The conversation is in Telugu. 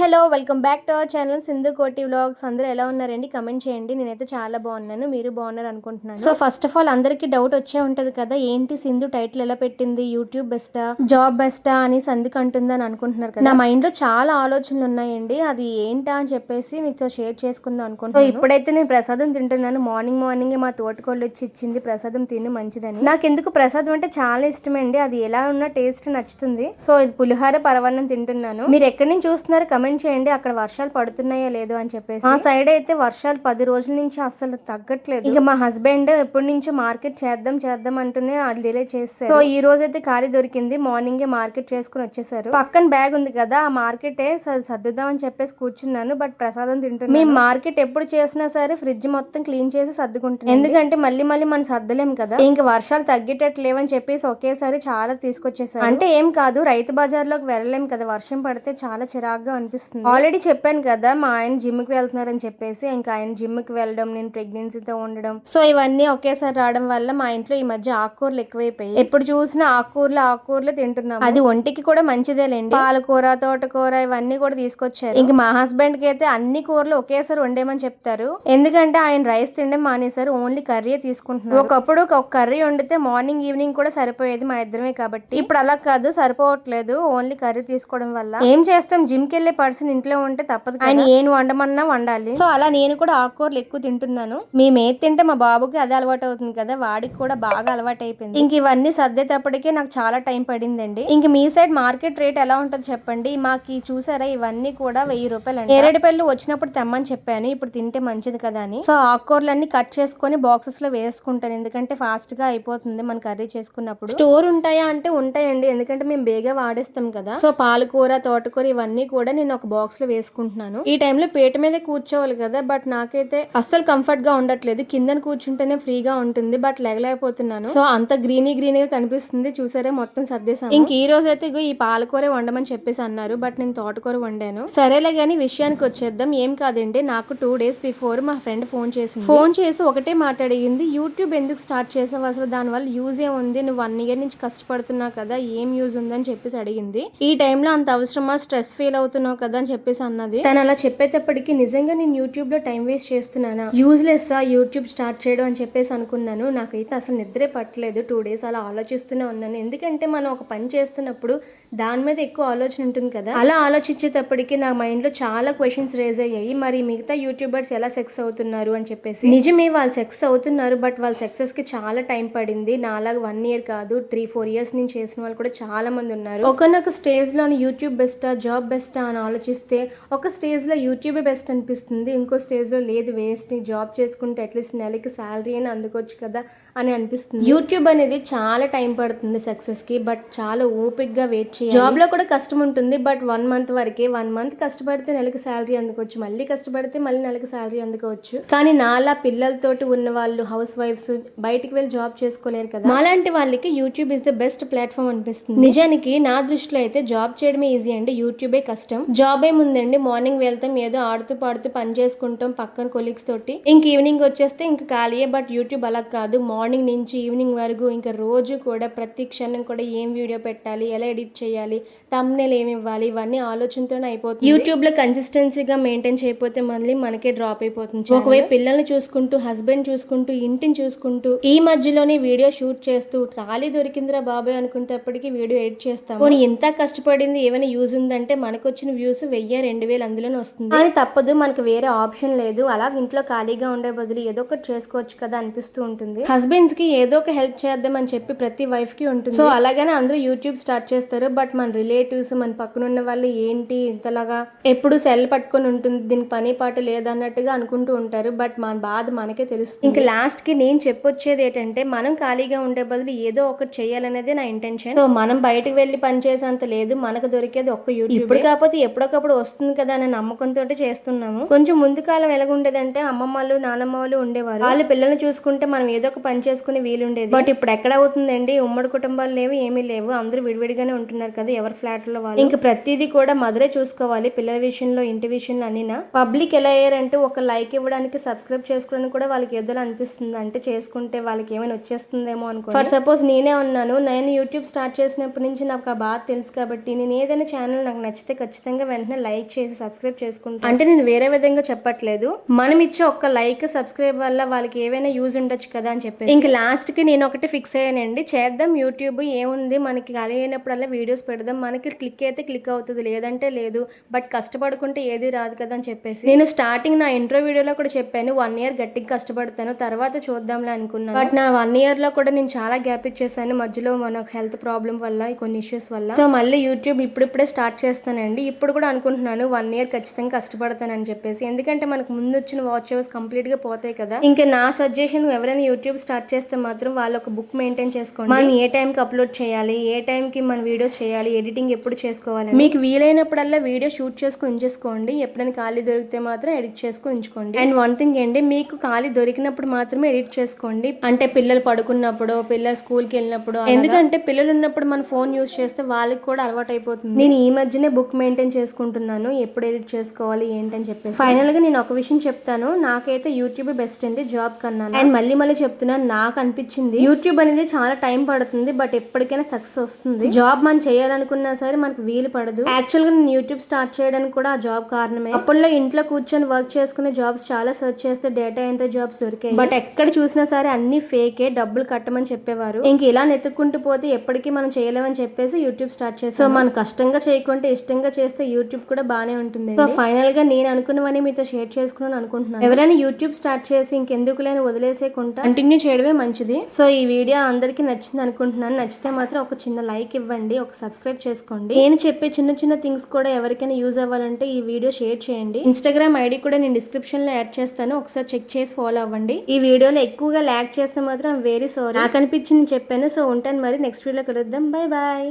Hello welcome back to our channel Sindhu Koti vlogs. అందరూ ఎలా ఉన్నారండి? కమెంట్ చేయండి. నేనైతే చాలా బాగున్నాను. మీరు బాగున్నారు అనుకుంటున్నాను. సో ఫస్ట్ ఆఫ్ ఆల్ అందరికీ డౌట్ వచ్చే ఉంటుంది కదా ఏంటి సింధు టైటిల్ ఎలా పెట్టింది? యూట్యూబ్ బెస్టా జాబ్ బెస్టా అని సందుకు అంటుందని అనుకుంటున్నారు కదా. నా మైండ్లో చాలా ఆలోచనలు ఉన్నాయండి. అది ఏంటా అని చెప్పేసి మీతో షేర్ చేసుకుందాం అనుకుంటున్నాను. ఇప్పుడైతే నేను ప్రసాదం తింటున్నాను. మార్నింగ్ మార్నింగ్ మా తోటకోళ్ళు వచ్చి ఇచ్చింది ప్రసాదం తిని మంచిదని. నాకెందుకు ప్రసాదం అంటే చాలా ఇష్టమండి. అది ఎలా ఉన్నా టేస్ట్ నచ్చుతుంది. సో ఇది పులిహార పరవన్నం తింటున్నాను. మీరు ఎక్కడి నుంచి చూస్తున్నారు? కమెంట్ చేయండి. అక్కడ వర్షాలు పడుతున్నాయో లేదో అని చెప్పేసి. ఆ సైడ్ అయితే వర్షాలు పది రోజుల నుంచి అసలు తగ్గట్లేదు. ఇంకా మా హస్బెండ్ ఎప్పటి నుంచో మార్కెట్ చేద్దాం చేద్దాం అంటూనే డిలే చేస్తారు సో ఈ రోజు అయితే ఖాళీ దొరికింది. మార్నింగ్ మార్కెట్ చేసుకుని వచ్చేసారు. పక్కన బ్యాగ్ ఉంది కదా ఆ మార్కెట్ సర్దుదాం అని చెప్పేసి కూర్చున్నాను. బట్ ప్రసాదం తింటున్నాను. మేము మార్కెట్ ఎప్పుడు చేసినా సరే ఫ్రిడ్జ్ మొత్తం క్లీన్ చేసి సర్దుకుంటాం ఎందుకంటే మళ్ళీ మళ్ళీ మనం సర్దలేం కదా. ఇంకా వర్షాలు తగ్గేటట్టు లేవని చెప్పేసి ఒకేసారి చాలా తీసుకొచ్చేసారు. అంటే ఏం కాదు రైతు బజార్లోకి వెళ్ళలేం కదా. వర్షం పడితే చాలా చిరాగ్గా అనిపిస్తుంది ఆల్రెడీ చెప్పాను కదా మా ఆయన జిమ్కి వెళ్తున్నారని చెప్పేసి ఇంకా ఆయన జిమ్కి వెళ్ళడం నేను ప్రెగ్నెన్సీతో ఉండడం. సో ఇవన్నీ ఒకేసారి రావడం వల్ల మా ఇంట్లో ఈ మధ్య ఆకుకూరలు ఎక్కువైపోయి ఎప్పుడు చూసినా ఆకుకూరలు ఆకుకూరలు తింటున్నాం అది ఒంటికి కూడా మంచిదేలేండి. పాలకూర తోటకూర ఇవన్నీ కూడా తీసుకొచ్చారు. ఇంక మా హస్బెండ్కి అయితే అన్ని కూరలు ఒకేసారి వండేమని చెప్తారు. ఎందుకంటే ఆయన రైస్ తినడం మానేశారు ఓన్లీ కర్రీ తీసుకుంటున్నారు. ఒకప్పుడు ఒక కర్రీ వండితే మార్నింగ్ ఈవినింగ్ కూడా సరిపోయేది మా ఇద్దరమే కాబట్టి. ఇప్పుడు అలా కాదు సరిపోవట్లేదు ఓన్లీ కర్రీ తీసుకోవడం వల్ల. ఏం చేస్తాం? జిమ్కి వెళ్ళే పర్సన్ ఇంట్లో ఉంటే తప్పదు ఆయన ఏం వండమన్నా వండాలి. సో అలా నేను కూడా ఆకుకూరలు ఎక్కువ తింటున్నాను. మేము ఏది తింటే మా బాబుకి అదే అలవాటు అవుతుంది కదా వాడికి కూడా బాగా అలవాటు అయిపోయింది. ఇంక ఇవన్నీ సర్దేటప్పటికే నాకు చాలా టైం పడిందండి. ఇంక మీ సైడ్ మార్కెట్ రేట్ ఎలా ఉంటుంది చెప్పండి. మాకు చూసారా ఇవన్నీ కూడా వెయ్యి రూపాయలు నేరేడుపల్లి వచ్చినప్పుడు తెమ్మని చెప్పాను ఇప్పుడు తింటే మంచిది కదా అని. సో ఆకుకూరలన్నీ కట్ చేసుకొని బాక్సెస్లో వేసుకుంటాను. ఎందుకంటే ఫాస్ట్గా అయిపోతుంది మన కర్రీ చేసుకున్నప్పుడు. స్టోర్ ఉంటాయా అంటే ఉంటాయండి. ఎందుకంటే మేము బేగా వాడేస్తాం కదా. సో పాలకూర తోటకూర ఇవన్నీ కూడా నేను ఒక బాక్స్లో వేసుకుంటున్నాను. ఈ టైంలో పీట మీద కూర్చోవాలి కదా బట్ నాకైతే అస్సలు కంఫర్ట్గా ఉండట్లేదు. కింద కూర్చుంటేనే ఫ్రీగా ఉంటుంది బట్ లేగలేకపోతున్నాను. సో అంత గ్రీనీ గ్రీన్గా కనిపిస్తుంది. చూసారే మొత్తం సర్దేశాను. ఇంక ఈ రోజు అయితే ఈ పాలకూర వండమని చెప్పేసి అన్నారు బట్ నేను తోటకూర వండాను. సరేలే కానీ విషయానికి వచ్చేద్దాం. ఏం కాదండి నాకు టూ డేస్ బిఫోర్ మా ఫ్రెండ్ ఫోన్ చేసింది. ఫోన్ చేసి ఒకటే మాట్లాడింది యూట్యూబ్ ఎందుకు స్టార్ట్ చేసావు? అసలు దానివల్ల యూజ్ ఏముంది? నువ్వు వన్ ఇయర్ నుంచి కష్టపడుతున్నావు కదా ఏం యూజ్ ఉందని చెప్పేసి అడిగింది. ఈ టైంలో అంత అవసరమా? స్ట్రెస్ ఫీల్ అవుతున్నావు కదా కదా అని చెప్పేసి అన్నది. తను అలా చెప్పేటప్పటికి నిజంగా నేను యూట్యూబ్లో టైం వేస్ట్ చేస్తున్నానా? యూజ్లెస్ ఆ యూట్యూబ్ స్టార్ట్ చేయడం అని చెప్పేసి అనుకున్నాను. నాకైతే అసలు నిద్రే పట్టలేదు. టూ డేస్ అలా ఆలోచిస్తూనే ఉన్నాను. ఎందుకంటే మనం ఒక పని చేస్తున్నప్పుడు దాని మీద ఎక్కువ ఆలోచన ఉంటుంది కదా? అలా ఆలోచించేటప్పటికి నా మైండ్లో చాలా క్వశ్చన్స్ రేజ్ అయ్యాయి. మరి మిగతా యూట్యూబర్స్ ఎలా సెక్స్ అవుతున్నారు అని చెప్పేసి. నిజమే వాళ్ళు సెక్స్ అవుతున్నారు బట్ వాళ్ళ సక్సెస్కి చాలా టైం పడింది. నాలాగా వన్ ఇయర్ కాదు త్రీ ఫోర్ ఇయర్స్ నుంచి చేసిన వాళ్ళు కూడా చాలా మంది ఉన్నారు. ఒకనొక స్టేజ్లో యూట్యూబ్ బెస్టా జాబ్ బెస్టా అని ఆలోచిస్తే ఒక స్టేజ్లో యూట్యూబే బెస్ట్ అనిపిస్తుంది. ఇంకో స్టేజ్లో లేదు వేస్ట్ జాబ్ చేసుకుంటే అట్లీస్ట్ నెలకి శాలరీ అని అందుకోవచ్చు కదా. అని అనిపిస్తుంది. యూట్యూబ్ అనేది చాలా టైం పడుతుంది సక్సెస్కి బట్ చాలా ఓపిక్గా వెయిట్ చేయాలి. జాబ్లో కూడా కష్టం ఉంటుంది బట్ వన్ మంత్ వరకే వన్ మంత్ కష్టపడితే నెలకి శాలరీ అందుకోవచ్చు మళ్ళీ కష్టపడితే మళ్ళీ నెలకి శాలరీ అందుకోవచ్చు. కానీ నాలా పిల్లలతోటి ఉన్న వాళ్ళు హౌస్ వైఫ్స్ బయటికి వెళ్ళి జాబ్ చేసుకోలేరు కదా. మాలాంటి వాళ్ళకి YouTube is the best platform అనిపిస్తుంది. నిజానికి నా దృష్టిలో అయితే జాబ్ చేయడమే ఈజీ అండి యూట్యూబే కష్టం. జాబ్ ఏముందండి మార్నింగ్ వెళ్తాం ఏదో ఆడుతూ పాడుతూ పని చేసుకుంటాం పక్కన కొలీగ్స్ తోటి. ఇంక ఈవినింగ్ వచ్చేస్తే ఇంక ఖాళీయే బట్ యూట్యూబ్ అలా కాదు మార్నింగ్ నుంచి ఈవినింగ్ వరకు ఇంకా రోజు కూడా ప్రతి క్షణం కూడా ఏం వీడియో పెట్టాలి ఎలా ఎడిట్ చేయాలి తమ్నేల్ ఏమి ఇవ్వాలి ఇవన్నీ ఆలోచనతోనే అయిపోతుంది. యూట్యూబ్లో కన్సిస్టెన్సీగా మెయింటైన్ చేయకపోతే మళ్ళీ మనకే డ్రాప్ అయిపోతుంది ఒకవైపు పిల్లల్ని చూసుకుంటూ హస్బెండ్ చూసుకుంటూ ఇంటిని చూసుకుంటూ ఈ మధ్యలోనే వీడియో షూట్ చేస్తూ ఖాళీ దొరికిందిరా బాబాయ్ అనుకునేటప్పటికి వీడియో ఎడిట్ చేస్తాం పోనీ ఇంత కష్టపడింది ఏమైనా యూజ్ ఉందంటే మనకు వచ్చిన వ్యూస్ వెయ్యి రెండు వేలు అందులోనే వస్తుంది. కానీ తప్పదు మనకు వేరే ఆప్షన్ లేదు. అలా ఇంట్లో ఖాళీగా ఉండే బదులు ఏదో ఒకటి చేసుకోవచ్చు కదా అనిపిస్తూ ఉంటుంది. హస్బెండ్స్ కి ఏదో ఒక హెల్ప్ చేద్దామని చెప్పి ప్రతి వైఫ్కి ఉంటుంది. సో అలాగనే అందరూ యూట్యూబ్ స్టార్ట్ చేస్తారు. బట్ మన రిలేటివ్స్ మన పక్కన ఉన్న వాళ్ళు ఏంటి ఇంతలాగా ఎప్పుడు సెల్ పట్టుకొని ఉంటుంది దీనికి పని పాట లేదన్నట్టుగా అనుకుంటూ ఉంటారు. బట్ మన బాధ మనకే తెలుస్తుంది. ఇంకా లాస్ట్కి నేను చెప్పొచ్చేది ఏంటంటే మనం ఖాళీగా ఉండే బదులు ఏదో ఒకటి చేయాలనేది నా ఇంటెన్షన్ సో మనం బయటకు వెళ్ళి పని చేసేంత లేదు. మనకు దొరికేది ఒక్క యూట్యూబ్ ఇప్పుడు కాకపోతే ఎప్పటికప్పుడు వస్తుంది కదా అనే నమ్మకంతో చేస్తున్నాము. కొంచెం ముందు కాలం ఎలాగుండేదంటే అమ్మమ్మ వాళ్ళు నానమ్మ వాళ్ళు ఉండేవారు. వాళ్ళు పిల్లల్ని చూసుకుంటే మనం ఏదో ఒక పని చేసుకుని వీలుండేది. బట్ ఇప్పుడు ఎక్కడ అవుతుందండి? ఉమ్మడి కుటుంబాలు లేవు ఏమీ లేవు. అందరూ విడివిడిగానే ఉంటున్నారు కదా ఎవరి ఫ్లాట్లో వాళ్ళు. ఇంకా ప్రతిదీ కూడా మదరే చూసుకోవాలి పిల్లల విషయంలో ఇంటి విషయంలో అనినా. పబ్లిక్ ఎలా అయ్యారంటే ఒక లైక్ ఇవ్వడానికి సబ్స్క్రైబ్ చేసుకోవడానికి కూడా వాళ్ళకి ఏదో అనిపిస్తుంది. అంటే చేసుకుంటే వాళ్ళకి ఏమైనా వచ్చేస్తుందేమో అనుకో ఫర్ సపోజ్ నేనే ఉన్నాను నేను యూట్యూబ్ స్టార్ట్ చేసినప్పటి నుంచి నాకు ఆ బాధ తెలుసు కాబట్టి నేను ఏదైనా ఛానల్ నాకు నచ్చితే ఖచ్చితంగా వెంటనే లైక్ చేసి సబ్స్క్రైబ్ చేసుకుంటారు అంటే నేను వేరే విధంగా చెప్పట్లేదు. మనం ఇచ్చే ఒక్క లైక్ సబ్స్క్రైబ్ వల్ల వాళ్ళకి ఏవైనా యూజ్ ఉండొచ్చు కదా అని చెప్పేసి. ఇంక లాస్ట్కి నేను ఒకటి ఫిక్స్ అయ్యానండి. చేద్దాం యూట్యూబ్ ఏముంది మనకి ఖాళీ అయినప్పుడల్లా వీడియోస్ పెడదాం. మనకి క్లిక్ అయితే క్లిక్ అవుతుంది లేదంటే లేదు. బట్ కష్టపడుకుంటే ఏది రాదు కదా అని చెప్పేసి. నేను స్టార్టింగ్ నా ఇంట్రో వీడియోలో కూడా చెప్పాను వన్ ఇయర్ గట్టిగా కష్టపడతాను తర్వాత చూద్దాంలే అనుకున్నాను. బట్ నా వన్ ఇయర్లో కూడా నేను చాలా గ్యాప్ ఇచ్చేసాను మధ్యలో మనకు హెల్త్ ప్రాబ్లం వల్ల కొన్ని ఇష్యూస్ వల్ల. సో మళ్ళీ యూట్యూబ్ ఇప్పుడిప్పుడే స్టార్ట్ చేస్తానండి. ఇప్పుడు కూడా అనుకుంటున్నాను వన్ ఇయర్ ఖచ్చితంగా కష్టపడతానని చెప్పేసి. ఎందుకంటే మనకు ముందు వచ్చిన వాచ్ అవర్స్ కంప్లీట్గా పోతాయి కదా. ఇంకా నా సజెషన్ ఎవరైనా యూట్యూబ్ స్టార్ట్ చేస్తే మాత్రం వాళ్ళు ఒక బుక్ మెయింటైన్ చేసుకోండి. మనం ఏ టైం కి అప్లోడ్ చేయాలి ఏ టైం కి మన వీడియోస్ చేయాలి ఎడిటింగ్ ఎప్పుడు చేసుకోవాలి మీకు వీలైనప్పుడల్లా వీడియో షూట్ చేసుకుని ఉంచేసుకోండి. ఎప్పుడైనా ఖాళీ దొరికితే మాత్రం ఎడిట్ చేసుకుని ఉంచుకోండి. అండ్ వన్ థింగ్ ఏంటి మీకు ఖాళీ దొరికినప్పుడు మాత్రమే ఎడిట్ చేసుకోండి. అంటే పిల్లలు పడుకున్నప్పుడు పిల్లలు స్కూల్కి వెళ్ళినప్పుడు ఎందుకంటే పిల్లలు ఉన్నప్పుడు మన ఫోన్ యూస్ చేస్తే వాళ్ళకి కూడా అలవాటు అయిపోతుంది నేను ఈ మధ్యనే బుక్ మెయింటైన్ చేసుకుంటున్నాను. ఎప్పుడు ఎడిట్ చేసుకోవాలి ఏంటని చెప్పేసి. ఫైనల్గా నేను ఒక విషయం చెప్తాను. నాకైతే యూట్యూబ్ బెస్ట్ అండి జాబ్ కన్నా అండ్ మళ్ళీ మళ్ళీ చెప్తున్నాను నాకు అనిపించింది యూట్యూబ్ అనేది చాలా టైం పడుతుంది బట్ ఎప్పటికైనా సక్సెస్ వస్తుంది. జాబ్ మనం చేయాలనుకున్నా సరే మనకు వీలు పడదు. యాక్చువల్గా నేను యూట్యూబ్ స్టార్ట్ చేయడానికి కూడా ఆ జాబ్ కారణమే. అప్పట్లో ఇంట్లో కూర్చొని వర్క్ చేసుకునే జాబ్స్ చాలా సెర్చ్ చేస్తే డేటా ఎంట్రీ జాబ్స్ దొరికాయి బట్ ఎక్కడ చూసినా సరే అన్ని ఫేకే డబ్బులు కట్టమని చెప్పేవారు. ఇంక ఇలా నెత్తుకుంటూ పోతే ఎప్పటికీ మనం చేయలేమని చెప్పేసి యూట్యూబ్ స్టార్ట్ చేసి సో మనం కష్టంగా చేయకుంటే ఇష్టంగా చేస్తే యూట్యూబ్ కూడా బానే ఉంటుంది సో ఫైనల్గా నేను అనుకున్నవని మీతో షేర్ చేసుకున్నాను అనుకుంటున్నాను. ఎవరైనా యూట్యూబ్ స్టార్ట్ చేసి ఇంకెందుకు లేని వదిలేసేకుంటా కంటిన్యూ చేయడమే మంచిది. సో ఈ వీడియో అందరికీ నచ్చింది అనుకుంటున్నాను. నచ్చితే మాత్రం ఒక చిన్న లైక్ ఇవ్వండి. ఒక సబ్స్క్రైబ్ చేసుకోండి. నేను చెప్పే చిన్న చిన్న థింగ్స్ కూడా ఎవరికైనా యూజ్ అవ్వాలంటే ఈ వీడియో షేర్ చేయండి. ఇన్స్టాగ్రామ్ ఐడి కూడా నేను డిస్క్రిప్షన్లో యాడ్ చేస్తాను. ఒకసారి చెక్ చేసి ఫాలో అవ్వండి. ఈ వీడియోలో ఎక్కువగా ల్యాక్ చేస్తే మాత్రం వెరీ సారీ నాకు అనిపించింది చెప్పాను. సో ఉంటాను మరి. నెక్స్ట్ వీడియో కలుద్దాం. Bye bye.